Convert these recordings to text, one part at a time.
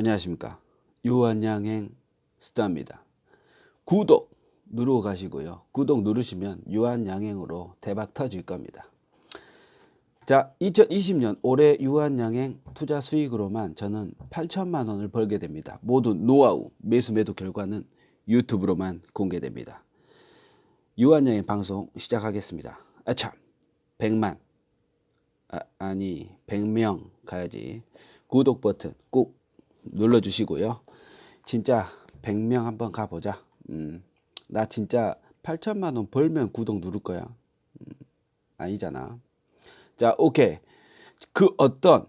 안녕하십니까. 유한양행 스타입니다. 구독 누르고 가시고요. 구독 누르시면 유한양행으로 대박 터질 겁니다. 자, 2020년 올해 유한양행 투자 수익으로만 저는 8천만 원을 벌게 됩니다. 모두 노하우, 매수 매도 결과는 유튜브로만 공개됩니다. 유한양행 방송 시작하겠습니다. 아 참, 100만 아, 아니 100명 가야지. 구독 버튼 꼭 눌러주시고요. 진짜 100명 한번 가보자. 음, 나 진짜 8천만 원 벌면 구독 누를 거야. 음, 아니잖아. 자, 오케이. 그 어떤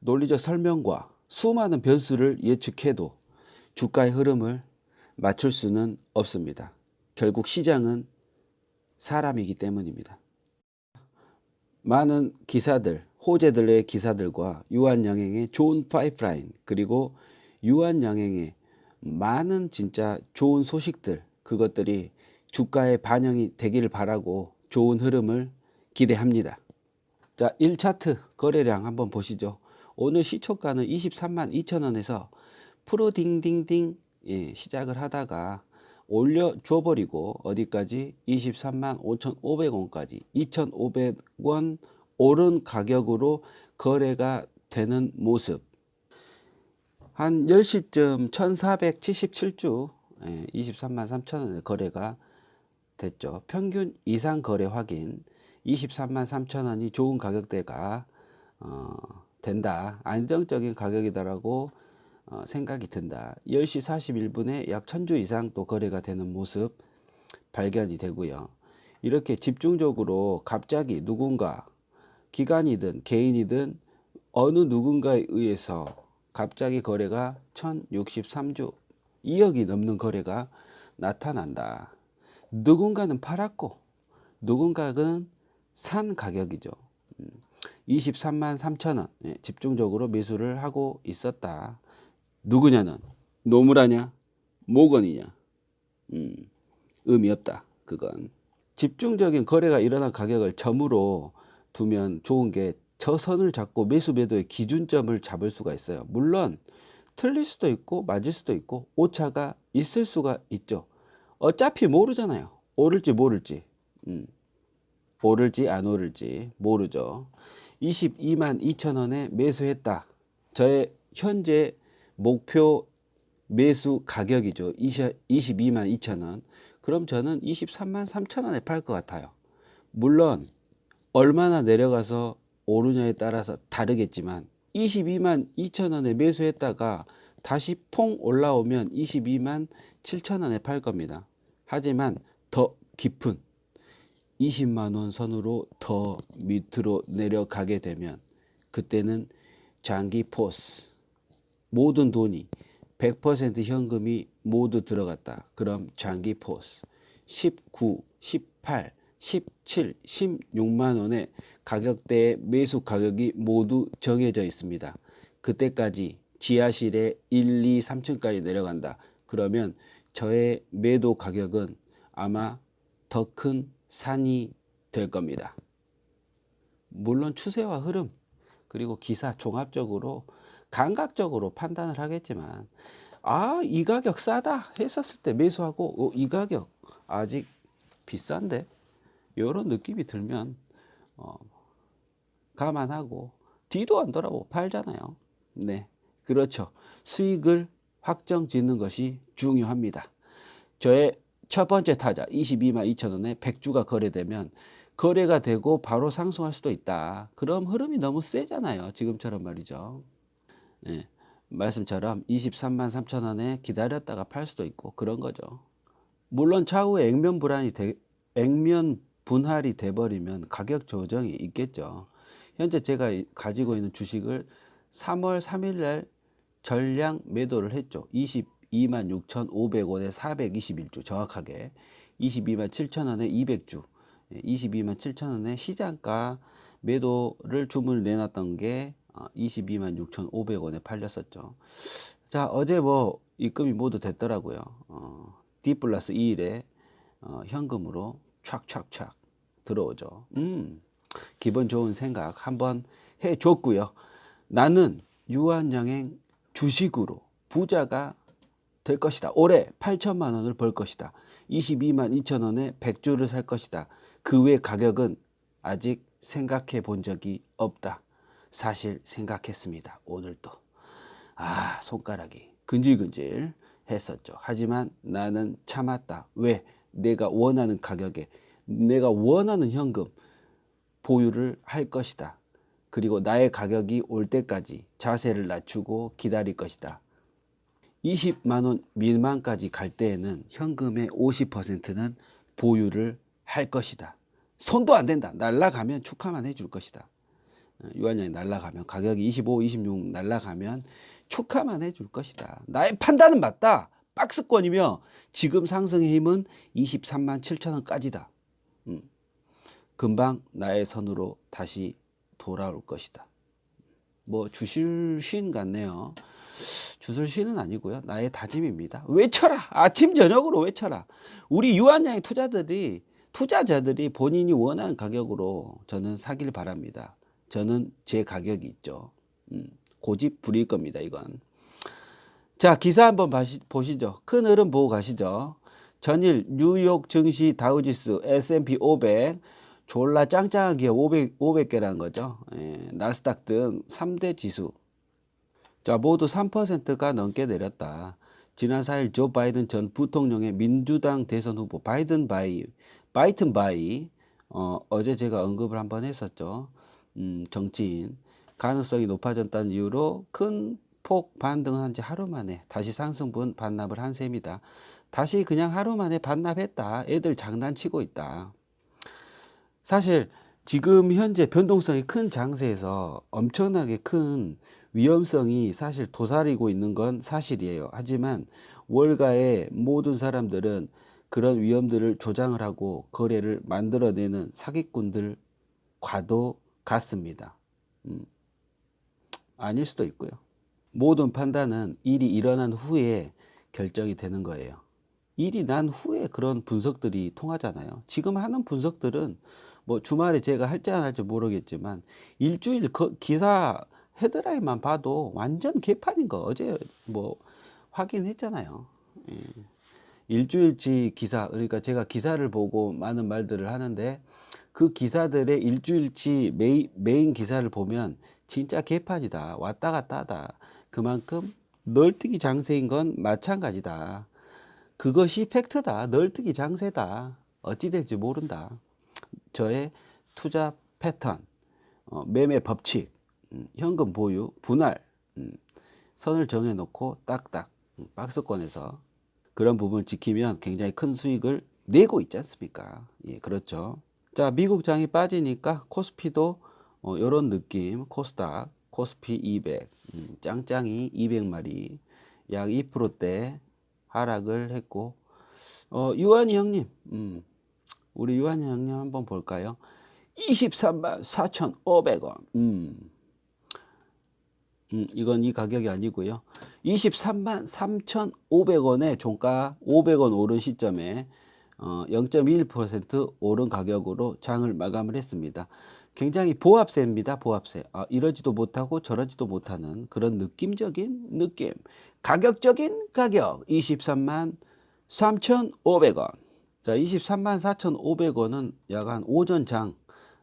논리적 설명과 수많은 변수를 예측해도 주가의 흐름을 맞출 수는 없습니다. 결국 시장은 사람이기 때문입니다. 많은 기사들, 호재들의 기사들과 유한양행의 좋은 파이프라인, 그리고 유한양행의 많은 진짜 좋은 소식들, 그것들이 주가에 반영이 되기를 바라고 좋은 흐름을 기대합니다. 자, 1차트 거래량 한번 보시죠. 오늘 시초가는 23만 2천 원에서 프로 딩딩딩 예, 시작을 하다가 올려줘 버리고 어디까지 23만 5,500원까지 2,500원 오른 가격으로 거래가 되는 모습. 한 10시쯤 1,477주 예, 23만 3천 원의 거래가 됐죠. 평균 이상 거래 확인 23만 3천 원이 좋은 가격대가 어, 된다. 안정적인 가격이다라고 어, 생각이 든다. 10시 41분에 약 1000주 이상 또 거래가 되는 모습 발견이 되고요. 이렇게 집중적으로 갑자기 누군가 기관이든 개인이든 어느 누군가에 의해서 갑자기 거래가 1063주 2억이 넘는 거래가 나타난다. 누군가는 팔았고 누군가는 산 가격이죠. 23만 3천 원 예, 집중적으로 매수를 하고 있었다. 누구냐는 노무라냐 모건이냐 음, 의미 없다. 그건 집중적인 거래가 일어난 가격을 점으로 두면 좋은 게 저 선을 잡고 매수 매도의 기준점을 잡을 수가 있어요. 물론 틀릴 수도 있고 맞을 수도 있고 오차가 있을 수가 있죠. 어차피 모르잖아요. 오를지 모를지. 음. 오를지 안 오를지 모르죠. 22만 2천 원에 매수했다. 저의 현재 목표 매수 가격이죠. 22만 2천 원. 그럼 저는 23만 3천 원에 팔 것 같아요. 물론 얼마나 내려가서 오르냐에 따라서 다르겠지만 22만 2천 원에 매수했다가 다시 퐁 올라오면 22만 7천 원에 팔 겁니다. 하지만 더 깊은 20만 원 선으로 더 밑으로 내려가게 되면 그때는 장기 포스 모든 돈이 100% 현금이 모두 들어갔다. 그럼 장기 포스 19, 18, 17, 16만 원의 가격대의 매수 가격이 모두 정해져 있습니다. 그때까지 지하실에 1, 2, 3층까지 내려간다. 그러면 저의 매도 가격은 아마 더 큰 산이 될 겁니다. 물론 추세와 흐름 그리고 기사 종합적으로 감각적으로 판단을 하겠지만 아 이 가격 싸다 했었을 때 매수하고 어, 이 가격 아직 비싼데 이런 느낌이 들면 어, 감안하고 뒤도 안 돌아보고 팔잖아요. 네, 그렇죠. 수익을 확정 짓는 것이 중요합니다. 저의 첫 번째 타자 22만 2천 원에 100주가 거래되면 거래가 되고 바로 상승할 수도 있다. 그럼 흐름이 너무 세잖아요. 지금처럼 말이죠. 예, 말씀처럼 23만 3천 원에 기다렸다가 팔 수도 있고 그런 거죠. 물론 차후에 액면 불안이 되, 액면 분할이 돼버리면 가격 조정이 있겠죠. 현재 제가 이- 가지고 있는 주식을 3월 3일 날 전량 매도를 했죠. 22만 6,500원에 421주 정확하게 22만 7천원에 200주 22만 7천원에 시장가 매도를 주문을 내놨던 게 어, 22만 6,500원에 팔렸었죠. 자 어제 뭐 입금이 모두 됐더라고요. 어, D 플러스 2일에 어, 현금으로 촥촥촥 들어오죠. 음, 기분 좋은 생각 한번 해 줬고요. 나는 유한양행 주식으로 부자가 될 것이다. 올해 8천만 원을 벌 것이다. 22만 2천 원에 100주를 살 것이다. 그 외 가격은 아직 생각해 본 적이 없다. 사실 생각했습니다. 오늘도. 아, 손가락이 근질근질 했었죠. 하지만 나는 참았다. 왜? 내가 원하는 가격에 내가 원하는 현금 보유를 할 것이다. 그리고 나의 가격이 올 때까지 자세를 낮추고 기다릴 것이다. 20만 원 미만까지 갈 때에는 현금의 50%는 보유를 할 것이다. 손도 안 된다. 날라가면 축하만 해줄 것이다. 어, 유한양이 날라가면 가격이 25, 26 날라가면 축하만 해줄 것이다. 나의 판단은 맞다. 박스권이며 지금 상승의 힘은 23만 7천 원까지다. 음, 금방 나의 선으로 다시 돌아올 것이다. 뭐 주실 신 같네요. 주술 시는 아니고요. 나의 다짐입니다. 외쳐라. 아침 저녁으로 외쳐라. 우리 유한양의 투자들이 투자자들이 본인이 원하는 가격으로 저는 사길 바랍니다. 저는 제 가격이 있죠. 음, 고집 부릴 겁니다. 이건. 자 기사 한번 바시, 보시죠. 큰 흐름 보고 가시죠. 전일 뉴욕 증시 다우지수 S&P 500 졸라 기업 500, 500개라는 거죠. 예, 나스닥 등 3대 지수 자, 모두 3%가 넘게 내렸다. 지난 4일 조 바이든 전 부통령의 민주당 대선 후보 바이든 바이, 바이튼 바이, 어, 어제 제가 언급을 한번 했었죠. 음, 정치인. 가능성이 높아졌다는 이유로 큰 폭 반등한 지 하루 만에 다시 상승분 반납을 한 셈이다. 다시 그냥 하루 만에 반납했다. 애들 장난치고 있다. 사실 지금 현재 변동성이 큰 장세에서 엄청나게 큰 위험성이 사실 도사리고 있는 건 사실이에요. 하지만 월가의 모든 사람들은 그런 위험들을 조장을 하고 거래를 만들어내는 사기꾼들과도 같습니다. 음, 아닐 수도 있고요. 모든 판단은 일이 일어난 후에 결정이 되는 거예요. 일이 난 후에 그런 분석들이 통하잖아요. 지금 하는 분석들은 뭐 주말에 제가 할지 안 할지 모르겠지만 일주일 거, 기사 헤드라인만 봐도 완전 개판인 거 어제 뭐 확인했잖아요. 예. 일주일치 기사 그러니까 제가 기사를 보고 많은 말들을 하는데 그 기사들의 일주일치 메인, 메인 기사를 보면 진짜 개판이다 왔다 갔다 하다 그만큼 널뛰기 장세인 건 마찬가지다 그것이 팩트다 널뛰기 장세다 어찌 될지 모른다 저의 투자 패턴 어, 매매 법칙 음, 현금 보유, 분할 음, 선을 정해놓고 딱딱 음, 박스권에서 그런 부분을 지키면 굉장히 큰 수익을 내고 있지 않습니까? 예, 그렇죠. 자, 미국 장이 빠지니까 코스피도 어, 이런 느낌, 코스닥, 코스피 200, 음, 짱짱이 200마리, 약 2%대 하락을 했고, 어, 유한이 형님, 음, 우리 유한이 형님 한번 볼까요? 23만 4,500원. 음. 음, 이건 이 가격이 아니고요. 23만 3,500원에 종가 500원 오른 시점에 어, 0.1% 오른 가격으로 장을 마감을 했습니다. 굉장히 보합세입니다. 보합세. 아, 이러지도 못하고 저러지도 못하는 그런 느낌적인 느낌. 가격적인 가격 23만 3,500원. 자, 23만 4,500원은 약한 오전 장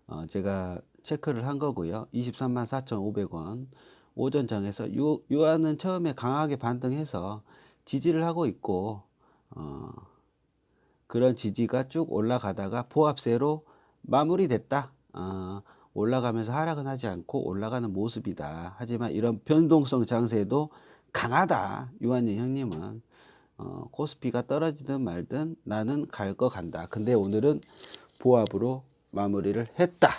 어, 제가 체크를 한 거고요. 23만 4,500원. 오전 장에서 유, 유한은 처음에 강하게 반등해서 지지를 하고 있고 어, 그런 지지가 쭉 올라가다가 보합세로 마무리됐다. 어, 올라가면서 하락은 하지 않고 올라가는 모습이다. 하지만 이런 변동성 장세도 강하다. 유한이 형님은 어, 코스피가 떨어지든 말든 나는 갈 거 간다. 근데 오늘은 보합으로 마무리를 했다.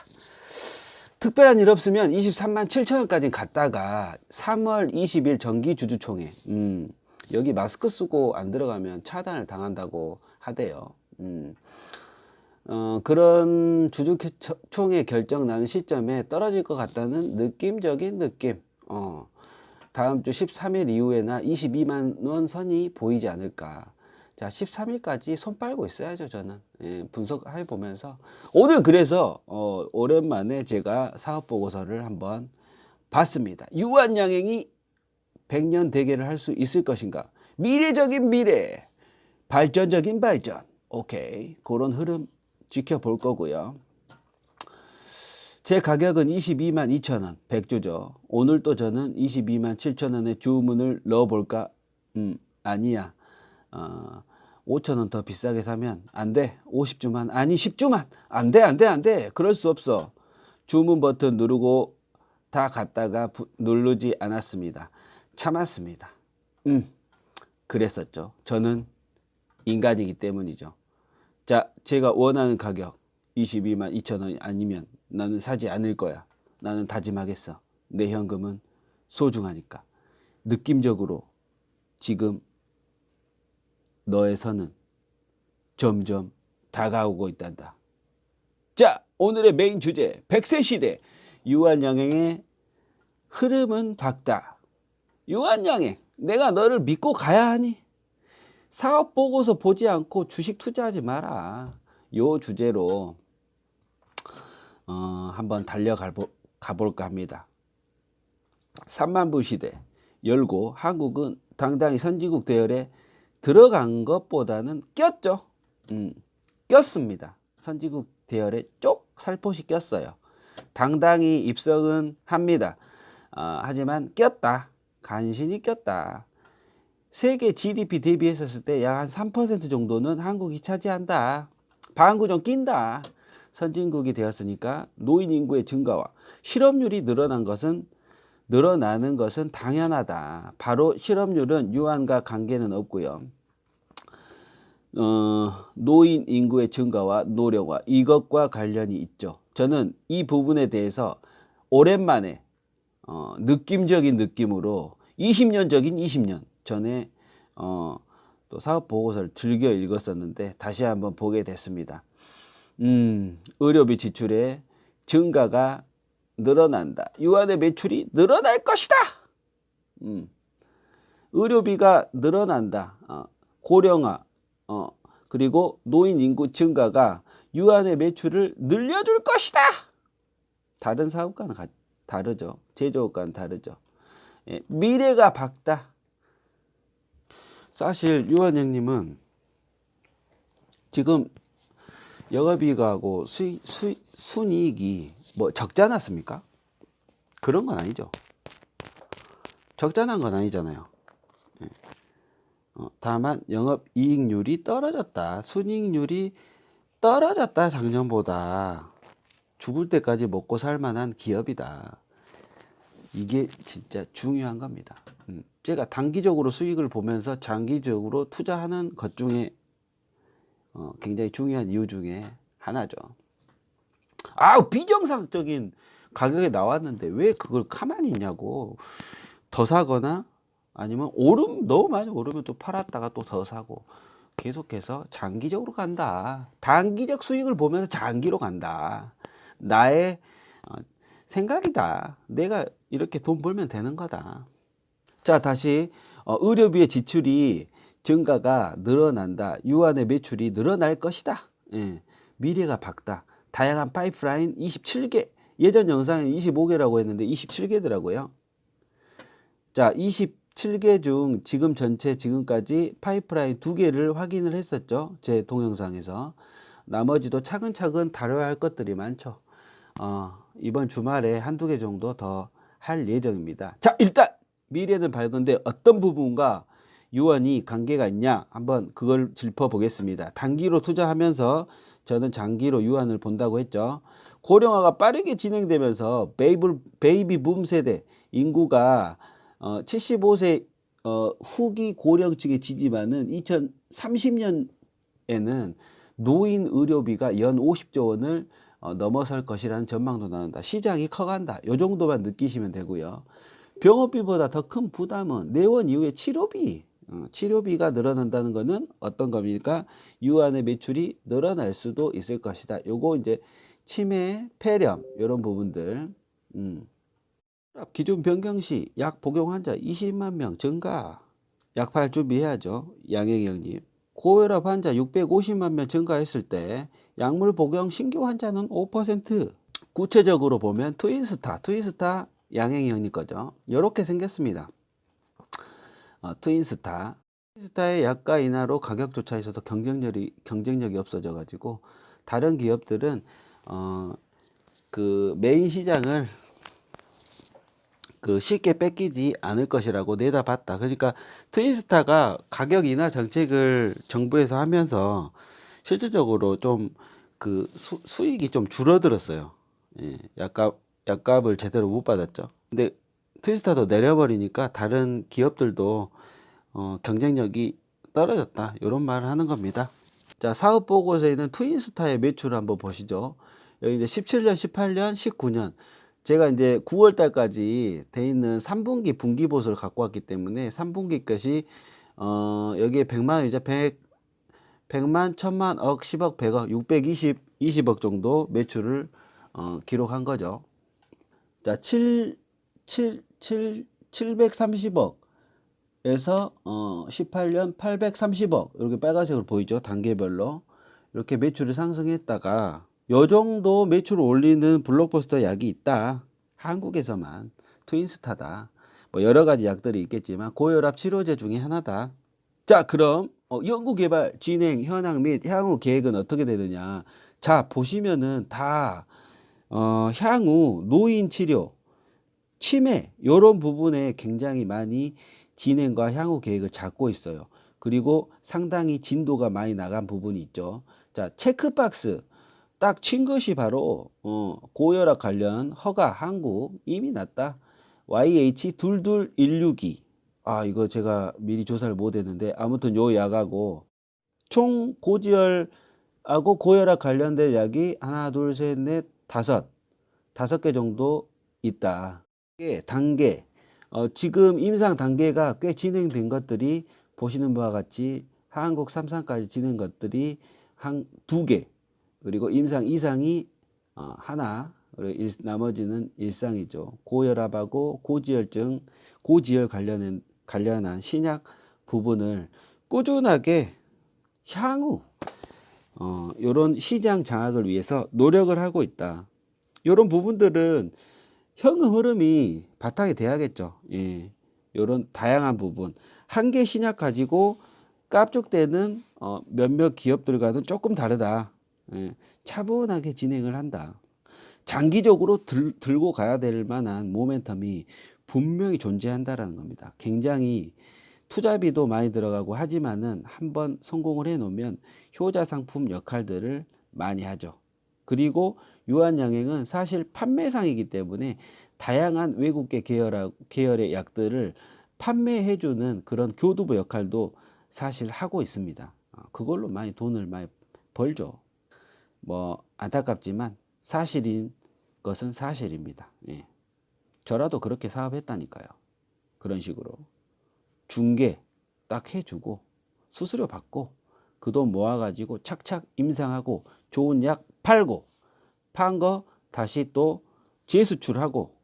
특별한 일 없으면 23만 7천 원까지 갔다가 3월 20일 정기 주주총회 음, 여기 마스크 쓰고 안 들어가면 차단을 당한다고 하대요. 음, 어, 그런 주주총회 결정 나는 시점에 떨어질 것 같다는 느낌적인 느낌. 어, 다음 주 13일 이후에나 22만 원 선이 보이지 않을까. 자, 13일까지 손 빨고 있어야죠, 저는. 예, 분석해 보면서. 오늘 그래서, 어, 오랜만에 제가 사업 보고서를 한번 봤습니다. 유한양행이 백년 대계를 할 수 있을 것인가? 미래적인 미래, 발전적인 발전. 오케이. 그런 흐름 지켜볼 거고요. 제 가격은 22만 2천 원, 백주죠. 오늘 또 저는 22만 7천 원에 주문을 넣어볼까? 음, 아니야. 어, 5천 원 더 비싸게 사면 안 돼. 50주만, 아니 10주만. 안 돼, 안 돼, 안 돼. 그럴 수 없어. 주문 버튼 누르고 다 갔다가 부- 누르지 않았습니다. 참았습니다. 음, 그랬었죠. 저는 인간이기 때문이죠. 자, 제가 원하는 가격 22만 2천 원 아니면 나는 사지 않을 거야. 나는 다짐하겠어. 내 현금은 소중하니까. 느낌적으로 지금 선은 점점 다가오고 있단다. 자, 오늘의 메인 주제 100세 시대 유한양행의 흐름은 밝다. 유한양행, 내가 너를 믿고 가야 하니? 사업 보고서 보지 않고 주식 투자하지 마라. 요 주제로 어, 한번 달려가 보- 가볼까 합니다. 3만부 시대 열고 한국은 당당히 선진국 대열에 들어간 것보다는 꼈죠. 음, 꼈습니다. 선진국 대열에 쪽 살포시 꼈어요. 당당히 입성은 합니다. 어, 하지만 꼈다. 간신히 꼈다. 세계 GDP 대비했었을 때 약 한 3% 정도는 한국이 차지한다. 좀 낀다. 선진국이 되었으니까 노인 인구의 증가와 실업률이 늘어난 것은 늘어나는 것은 당연하다. 바로 실업률은 유한과 관계는 없고요. 어, 노인 인구의 증가와 노령화 이것과 관련이 있죠. 저는 이 부분에 대해서 오랜만에 어, 느낌적인 느낌으로 20년적인 20년 전에 어, 또 사업 보고서를 즐겨 읽었었는데 다시 한번 보게 됐습니다. 음, 의료비 지출의 증가가 늘어난다. 유한의 매출이 늘어날 것이다. 음, 의료비가 늘어난다. 어, 고령화, 어, 그리고 노인 인구 증가가 유한의 매출을 늘려줄 것이다. 다른 사업과는 가- 다르죠. 제조업과는 다르죠. 예, 미래가 밝다. 사실 유한 형님은 지금 영업이익하고 수익, 수익, 순이익이 뭐 적지 않았습니까? 그런 건 아니죠. 적잖은 건 아니잖아요. 예. 어, 다만 영업이익률이 떨어졌다. 순이익률이 떨어졌다. 작년보다 죽을 때까지 먹고 살 만한 기업이다. 이게 진짜 중요한 겁니다. 음, 제가 단기적으로 수익을 보면서 장기적으로 투자하는 것 중에 어, 굉장히 중요한 이유 중에 하나죠. 아, 비정상적인 가격에 나왔는데 왜 그걸 가만히 있냐고. 더 사거나 아니면 오름 너무 많이 오르면 또 팔았다가 또 더 사고 계속해서 장기적으로 간다. 단기적 수익을 보면서 장기로 간다. 나의 어, 생각이다. 내가 이렇게 돈 벌면 되는 거다. 자, 다시 어, 의료비의 지출이 증가가 늘어난다. 유한의 매출이 늘어날 것이다. 예, 미래가 밝다. 다양한 파이프라인 27개. 예전 영상에 25개라고 했는데 27개더라고요. 자, 27개 중 지금 전체 지금까지 파이프라인 두 개를 확인을 했었죠. 제 동영상에서. 나머지도 차근차근 다뤄야 할 것들이 많죠. 어, 이번 주말에 한두 개 정도 더 할 예정입니다. 자, 일단 미래는 밝은데 어떤 부분과 유언이 관계가 있냐? 한번 그걸 짚어보겠습니다. 단기로 투자하면서 저는 장기로 유한을 본다고 했죠. 고령화가 빠르게 진행되면서 베이블, 베이비 붐 세대 인구가 어, 75세 어, 후기 고령층의 지지만은 2030년에는 노인 의료비가 연 50조 원을 어, 넘어설 것이라는 전망도 나온다. 시장이 커간다. 요 정도만 느끼시면 되고요. 병원비보다 더 큰 부담은 내원 이후에 치료비, 어, 치료비가 늘어난다는 것은 어떤 겁니까? 유한의 매출이 늘어날 수도 있을 것이다. 요거 이제 치매, 폐렴 이런 부분들. 음. 기존 변경 시 약 복용 환자 20만 명 증가. 약팔 준비해야죠. 양행형님. 고혈압 환자 650만 명 증가했을 때 약물 복용 신규 환자는 5%. 구체적으로 보면 트윈스타, 트윈스타 양행형님 거죠. 이렇게 생겼습니다. 어, 트윈스타. 트윈스타의 약가 인하로 가격조차 있어도 경쟁력이 경쟁력이 없어져 가지고 다른 기업들은 어, 그 메인 시장을 그 쉽게 뺏기지 않을 것이라고 내다봤다. 그러니까 트윈스타가 가격 인하 정책을 정부에서 하면서 실질적으로 좀 그 수익이 좀 줄어들었어요. 예, 약값 약값을 제대로 못 받았죠. 근데 트윈스타도 내려버리니까 다른 기업들도 어, 경쟁력이 떨어졌다. 이런 말을 하는 겁니다. 자, 사업 보고서에 있는 트윈스타의 매출을 한번 보시죠. 여기 이제 17년, 18년, 19년. 제가 이제 9월 달까지 돼 있는 3분기 분기 보수를 갖고 왔기 때문에 3분기 것이 어, 여기에 100만 원이죠. 100 100만, 1000만, 억, 10억, 100억, 620, 20억 정도 매출을 어, 기록한 거죠. 자, 7 7 7 730억 에서 어 18년 830억 이렇게 빨간색으로 보이죠? 단계별로. 이렇게 매출이 상승했다가 요 정도 매출을 올리는 블록버스터 약이 있다. 한국에서만. 트윈스타다. 뭐 여러 가지 약들이 있겠지만 고혈압 치료제 중에 하나다. 자 그럼 어, 연구개발 진행 현황 및 향후 계획은 어떻게 되느냐 자 보시면은 다 어, 향후 노인 치료 치매 요런 부분에 굉장히 많이 진행과 향후 계획을 잡고 있어요. 그리고 상당히 진도가 많이 나간 부분이 있죠. 자, 체크박스 딱 친 것이 바로 어, 고혈압 관련 허가 한국 이미 났다. YH 22162. 아, 이거 제가 미리 조사를 못 했는데 아무튼 요 약하고 총 고지혈하고 고혈압 관련된 약이 하나, 둘, 셋, 넷, 다섯 다섯 개 정도 있다. 단계 어, 지금 임상 단계가 꽤 진행된 것들이 보시는 바와 같이 한국 3상까지 진행 것들이 한 두 개, 그리고 임상 이상이 어, 하나, 그리고 일, 나머지는 일상이죠. 고혈압하고 고지혈증, 고지혈 관련한, 관련한 신약 부분을 꾸준하게 향후 어, 요런 시장 장악을 위해서 노력을 하고 있다. 요런 부분들은 현금 흐름이 바탕이 돼야겠죠. 예. 요런 다양한 부분. 한 개 신약 가지고 깝죽대는 어, 몇몇 기업들과는 조금 다르다. 예. 차분하게 진행을 한다. 장기적으로 들, 들고 가야 될 만한 모멘텀이 분명히 존재한다라는 겁니다. 굉장히 투자비도 많이 들어가고 하지만은 한번 성공을 해 놓으면 효자 상품 역할들을 많이 하죠. 그리고 유한양행은 사실 판매상이기 때문에 다양한 외국계 계열, 계열의 약들을 판매해 주는 그런 교두보 역할도 사실 하고 있습니다. 어, 그걸로 많이 돈을 많이 벌죠. 뭐 안타깝지만 사실인 것은 사실입니다. 예. 저라도 그렇게 사업했다니까요. 그런 식으로 중개 딱 해주고 수수료 받고 그 돈 모아가지고 착착 임상하고 좋은 약 팔고 판 거 다시 또 재수출하고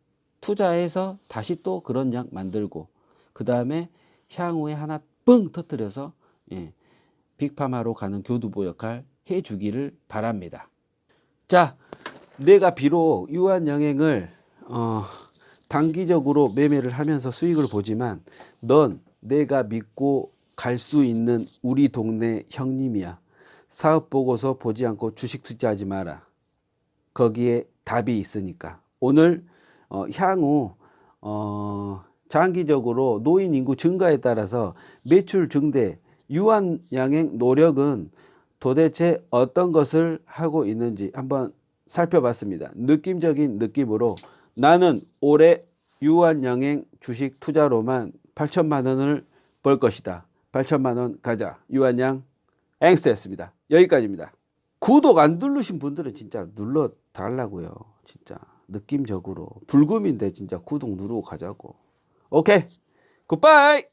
투자해서 다시 또 그런 약 만들고 그 다음에 향후에 하나 뻥 터뜨려서 예, 빅파마로 가는 교두보 역할 해주기를 바랍니다. 자, 내가 비록 유한 영행을 어, 단기적으로 매매를 하면서 수익을 보지만 넌 내가 믿고 갈 수 있는 우리 동네 형님이야. 사업 보고서 보지 않고 주식 투자하지 마라. 거기에 답이 있으니까. 오늘 어, 향후 어, 장기적으로 노인 인구 증가에 따라서 매출 증대, 유한 양행 노력은 도대체 어떤 것을 하고 있는지 한번 살펴봤습니다. 느낌적인 느낌으로 나는 올해 유한 양행 주식 투자로만 8천만 원을 벌 것이다. 8천만 원 가자. 유한양 앵스트였습니다. 여기까지입니다. 구독 안 누르신 분들은 진짜 눌러 달라고요. 진짜 느낌적으로 불금인데 진짜 구독 누르고 가자고. 오케이. 굿바이.